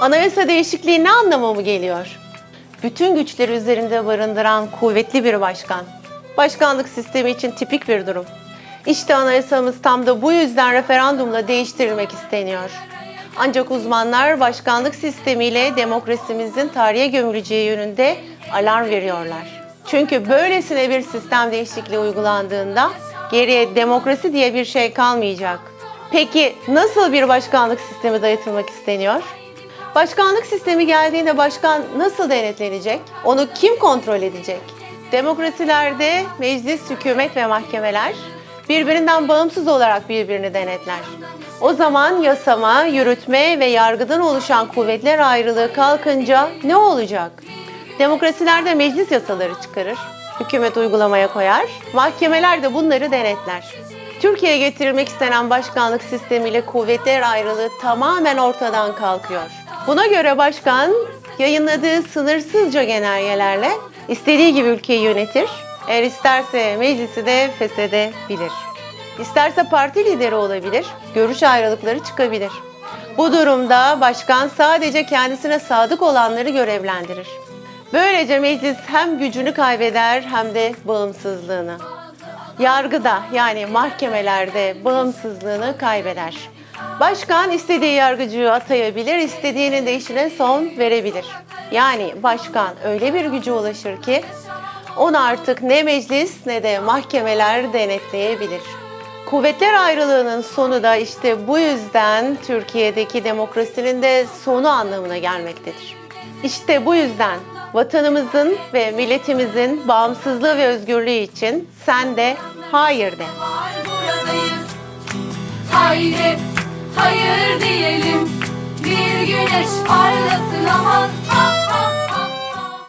Anayasa değişikliği ne anlama mı geliyor? Bütün güçleri üzerinde barındıran kuvvetli bir başkan. Başkanlık sistemi için tipik bir durum. İşte anayasamız tam da bu yüzden referandumla değiştirilmek isteniyor. Ancak uzmanlar başkanlık sistemiyle demokrasimizin tarihe gömüleceği yönünde alarm veriyorlar. Çünkü böylesine bir sistem değişikliği uygulandığında geriye demokrasi diye bir şey kalmayacak. Peki nasıl bir başkanlık sistemi dayatılmak isteniyor? Başkanlık sistemi geldiğinde başkan nasıl denetlenecek? Onu kim kontrol edecek? Demokrasilerde meclis, hükümet ve mahkemeler birbirinden bağımsız olarak birbirini denetler. O zaman yasama, yürütme ve yargıdan oluşan kuvvetler ayrılığı kalkınca ne olacak? Demokrasilerde meclis yasaları çıkarır, hükümet uygulamaya koyar, mahkemeler de bunları denetler. Türkiye'ye getirilmek istenen başkanlık sistemiyle kuvvetler ayrılığı tamamen ortadan kalkıyor. Buna göre başkan yayınladığı sınırsızca genelgelerle istediği gibi ülkeyi yönetir, eğer isterse meclisi de feshedebilir. İsterse parti lideri olabilir, görüş ayrılıkları çıkabilir. Bu durumda başkan sadece kendisine sadık olanları görevlendirir. Böylece meclis hem gücünü kaybeder hem de bağımsızlığını. Yargıda yani mahkemelerde bağımsızlığını kaybeder. Başkan istediği yargıcıyı atayabilir, istediğinin de işine son verebilir. Yani başkan öyle bir güce ulaşır ki onu artık ne meclis ne de mahkemeler denetleyebilir. Kuvvetler ayrılığının sonu da işte bu yüzden Türkiye'deki demokrasinin de sonu anlamına gelmektedir. İşte bu yüzden vatanımızın ve milletimizin bağımsızlığı ve özgürlüğü için sen de hayır de. Haydi hayır diyelim. Bir güneş